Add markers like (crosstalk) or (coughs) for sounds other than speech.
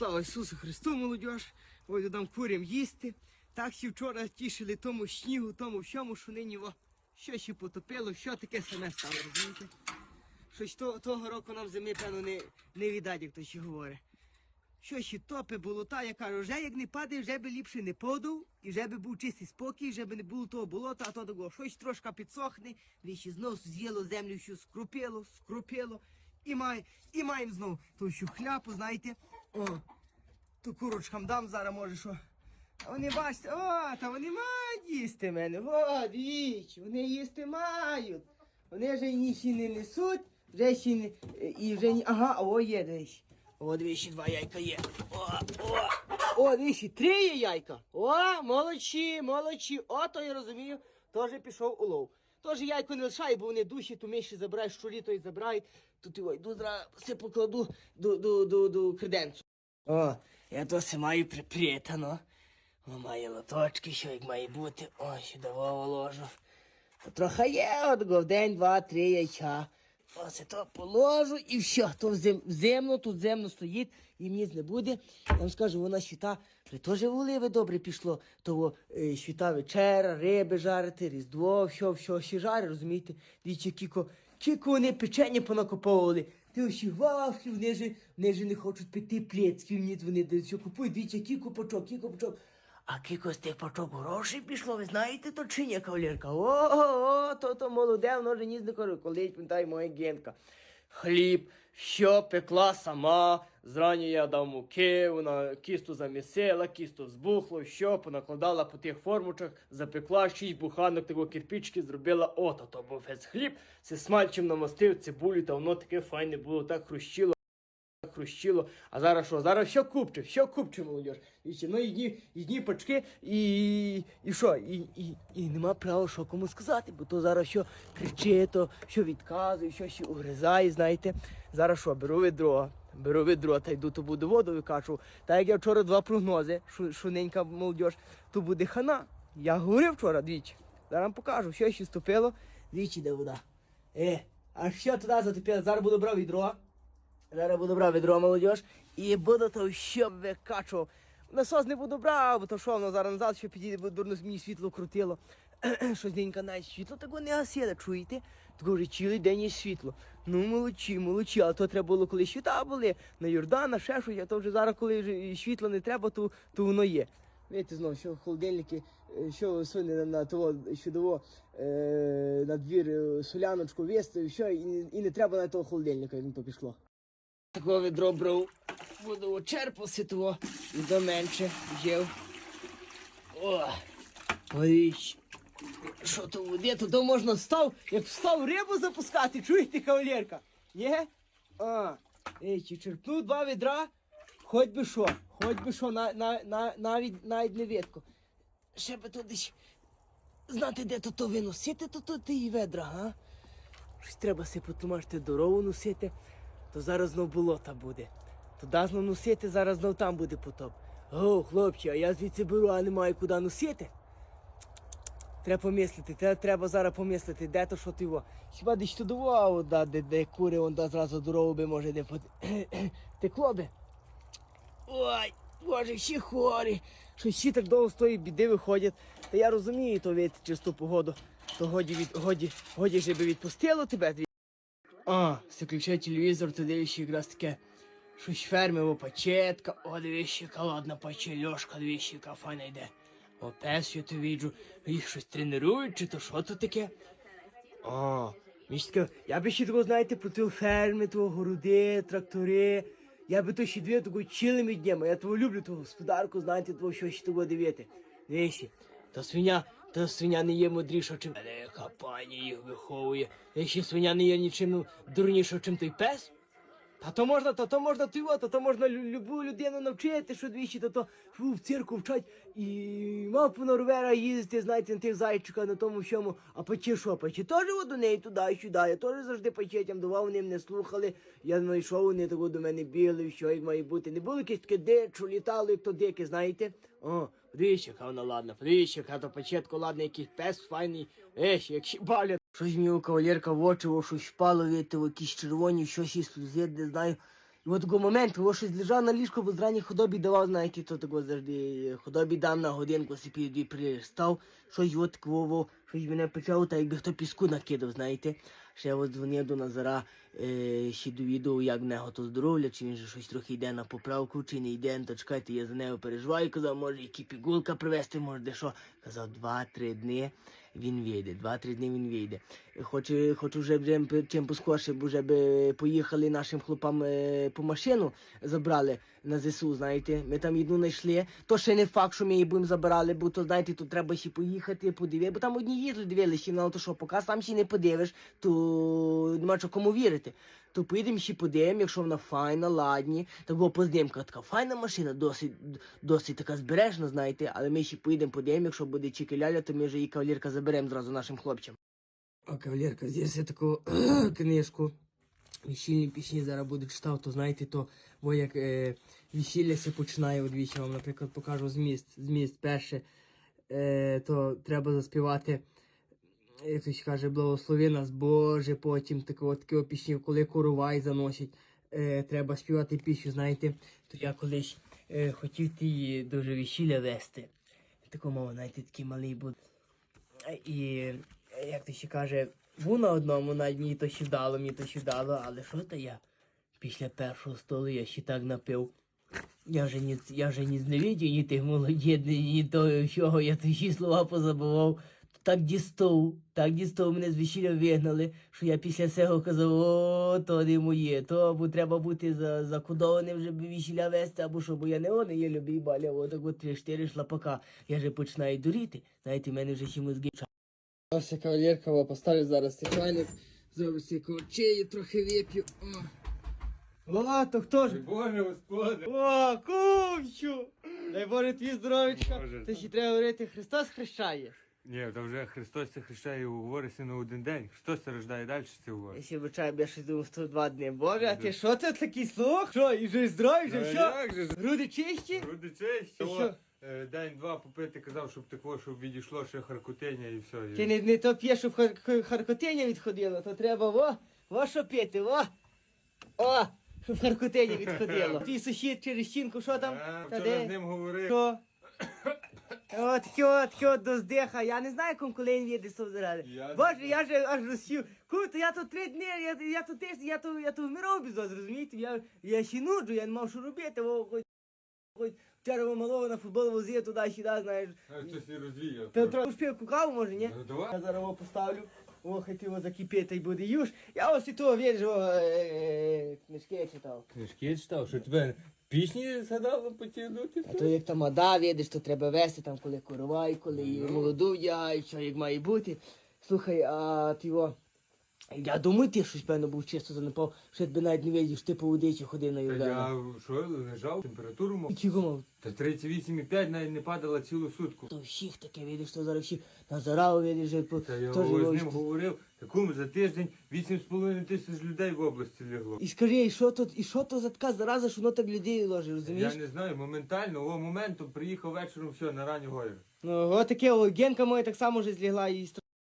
Слава Ісусу Христу, молодіж. Ось дам курям їсти. Так ще вчора тішили тому снігу, тому всьому, що нині во, що ще потопило, що таке саме стало, розумієте? Щось то, того року нам зими, певно, не, не віддать, як то ще говорить. Що ще топи, болота, я кажу, вже як не падає, вже би ліпше не подув, і вже би був чистий спокій, вже би не було того болота, а то такого. Щось трошки підсохне, віщі знов з'їло землю, що скрупило, скрупило, і має, і маємо знов ту що хляпу, знаєте. О, ту курочкам дам зараз, може, що. А вони бачите, о, та вони мають їсти мене. О, дивіться, вони їсти мають. Вони вже ніхі не несуть, вже ще не. І вже ні. Ага, о, є дивіться. О, двічі два яйка є. О, о, о, двічі, три є яйка. О, молодці, молодці. О, то я розумію, теж пішов улов. Тож яйко не лишай, бо вони душі, то миші забирають, щурі то й забирають. то ти йду зараз все покладу до, до, до, до креденцу. О, я досі маю припрітано. О, має лоточки, що як має бути. О, сюди ложу. То трохи є, от го в день, два, три яйця. Оце то положу і все. То в зем, в землю, тут земно стоїть, і мені не буде. Я вам скажу, вона щита, теж воливе добре пішло. Того е, щита вечера, риби жарити, різдво, все, все, ще жарить, розумієте? Дивіться, кіко, кіко вони печення понакуповували. Ти вафлі, вони ж, вони ж не хочуть пити плецьків, ні, вони все купують, дивіться, кіко пачок, кіко пачок. А кілько з тих пачок грошей пішло, ви знаєте, то чи ні, кавалерка? О, то то молоде, воно вже ніс не кажу, коли пам'ятаю моя генка. Хліб, що пекла сама, зрані я дав муки, вона кісту замісила, кісту збухло, що понакладала по тих формочах, запекла шість буханок такого кирпички, зробила ото, то був весь хліб, це смальчем намастив цибулю, та воно таке файне було, так хрущило хрущило. А зараз що? Зараз що купче, що купче, молодіж. І ще ну їдні, їдні пачки і, і що? І, і, і нема права що кому сказати, бо то зараз що кричить, то що відказує, що ще угризає, знаєте. Зараз що, беру відро, беру відро та йду, то буду воду викачу. Та як я вчора два прогнози, що, що ненька молодіж, то буде хана. Я говорив вчора двічі. Зараз вам покажу, що ще ступило, двічі де вода. Е, а що туди затопило? Зараз буду брав відро. Зараз буду брав відро молодіж і буду то що викачував. Насос не буду брав, бо то що воно зараз назад, що підійде, бо дурно мені світло крутило. (clears throat) Щось денька навіть світло такого не гасили, чуєте? Такого вже цілий день є світло. Ну молодці, молодці, а то треба було, коли світа були, на Йордана, ще щось, а то вже зараз, коли вже світла не треба, то, то воно є. Видите, знову, що холодильники, е, що суне на, того, що того, е, на двір е, соляночку вести, і, не- і не треба на того холодильника, як то пішло. Такого відро брав, буду очерпався того і до менше взяв. О, ой, що то води, то, можна став, як встав рибу запускати, чуєте, кавалерка? Ні? А, ей, чи черпнув два відра, хоч би що, хоч би що, на, на, на, навіть, навіть не видко. Ще би десь знати, де то виносити, то то ти і ведра, га? Треба си потумашити дорогу носити, то зараз знов болота буде. Туди знов носити, зараз знов там буде потоп. О, хлопче, а я звідси беру, а не маю куди носити. Треба помислити, треба, треба зараз помислити, де то що ти його. Хіба десь туди, а да, де, де кури, он да, зразу дорогу би може де под... (coughs) текло би. Ой, боже, всі хворі. Що всі так довго з тої біди виходять. Та я розумію, то від чисту погоду. То годі від годі, годі ж би відпустило тебе. А, все телевізор, то дивишся якраз таке. Щось фермово пачетка, о, яка ладна пачельошка, дивись, яка файна йде. О, пес, що ти віджу, їх щось тренують, чи то що то таке? А, мішка, я би ще того, знаєте, про ті ферми, того городи, трактори. Я би то ще дві того цілими днями. Я того люблю, того господарку, знаєте, того, що ще того дивити. Дивіться, та свиня, та свиня не є мудріша, чим велика пані їх виховує. Ще свиня не є нічим дурніша, чим той пес. Та то можна, то, то можна ти, то, то можна лю- любу людину навчити, що двічі, то, то фу, в цирку вчать і мавпу на ровера їздити, знаєте, на тих зайчиках, на тому всьому. А печі що, печі теж до неї туди сюди. Я теж завжди печетям давав, вони мене слухали. Я знайшов, вони того до мене біли, що як має бути. Не було якесь таке дичу, літало, як то дике, знаєте. О, подивіться, яка вона ладна, подивіться, яка то початку ладно, якийсь пес файний. Ех, як щебаля. Щось мені кавалерка в очі, о, щось впало, якісь червоні, щось із тут не знаю. І от такий момент, о щось лежав на ліжку, бо зрані худобі давав, знаєте, то такого завжди худобі дам на годинку, си дві пристав, щось от такого, щось мене почав, так якби хто піску накидав, знаєте. Ще от дзвонив до Назара, е, ще довідав, як в нього то здоров'я, чи він же щось трохи йде на поправку, чи не йде, то чекайте, я за нею переживаю, казав, може, які пігулка привезти, може, де що. Казав, два-три дні він вийде, два-три дні він вийде. Хочу, хочу вже б чим- поскорше, бо вже би поїхали нашим хлопам е, по машину, забрали на ЗСУ, знаєте. Ми там одну знайшли. То ще не факт, що ми її будемо забирали, бо то, знаєте, тут треба ще поїхати, подивитися, бо там одні їздили, дивилися, ну то що, поки сам ще не подивиш, то нема чого кому вірити. То поїдемо ще подивимо, якщо вона файна, ладні. Такого поздимка така файна машина, досить, досить така збережна, знаєте, але ми ще поїдемо подивимо, якщо буде чики-ляля, то ми вже її кавалерка заберемо зразу нашим хлопцям. А кавалерка, здесь я таку (clears throat) книжку. Весільні пісні зараз буду читав, то знаєте, то бо як е, весілля починає одвічі, вам, наприклад, покажу зміст. Зміст перше, е, то треба заспівати, як хтось каже, благослови нас Боже, потім таке такі пісні, коли коровай заносять, е, треба співати пісню, знаєте, то я колись е, хотів ті дуже весілля вести. Таку мову, знаєте, такий малий був. І як то ще каже, був на одному, навіть мені то ще вдало, мені то ще вдало, але що то я? Після першого столу я ще так напив. Я вже ні, я вже ні зневідів, ні тих молодєд, ні, того всього, я то ще слова позабував. Так дістав, так дістав, мене з весілля вигнали, що я після цього казав, о, то не моє, то або треба бути за, закодованим, щоб весілля вести, або що, бо я не он, я люблю баля, отак от три-чотири шлапака. Я вже починаю дуріти. Знаєте, в мене вже ще мозги Ось кавалерка, поставлю зараз цей чайник, зроблю чаю, трохи вип'ю. О, то хто ж? Боже, господи. О, кумчу! Дай Боже твій здоров'ячка. Боже. Ти ще треба говорити, Христос хрещає. Ні, то вже Христос це хрещає говориться на один день. Христос це рождає далі, це Я ще вичаю, я щось думав 102 дні. Боже, а ти що це такий слух? Що, і вже здоровий, вже що? як же ж? Груди чисті? Груди честь. І що? День-два попити казав, щоб тако, щоб відійшло ще харкотення і все. Ти не, не то п'єш, щоб хар- хар- харкотиння відходило, то треба во, во що пити, во. О, щоб харкотиння відходило. Твій сусід через стінку, що там? А, Та Вчора де? з ним говорив. Що? От таке, от от до здиха. Я не знаю, кому коли він їде заради. Я не Боже, я же аж розсів. Круто, я тут три дні, я, я тут теж, я тут, я тут вмирав без вас, розумієте? Я, я ще нуджу, я не мав що робити, о, хоч, хоч вчора малого на футбол возив туди-сюди, знаєш. А, Хтось і розвіяв. Ти трохи шпівку каву, може, ні? Ну, давай. Я зараз його поставлю. О, його закипіти і буде юж. Я ось і того віржу, е, книжки читав. Книжки читав, що тебе пісні згадало потягнути. А то як там ада видиш, то треба вести там, коли коровай, коли її Ну. молоду вдягають, що як має бути. Слухай, а ти його. Я думаю, ти щось певно був чисто занепав, що тебе навіть не видів, що ти по водичі ходив на Та Йордану. я що, лежав, температуру мав. Чого мав? Та 38,5 навіть не падала цілу сутку. То всіх таке видиш, то зараз всі Назара видиш, вже по- Та я теж з ним говорив, такому за тиждень 8,5 тисяч людей в області лягло. І скажи, і що тут, і що то за така зараза, що воно так людей ложить, розумієш? Я не знаю, моментально, о моментом приїхав вечором, все, на ранню горі. Ну, от таке, о, Генка моя так само вже злігла і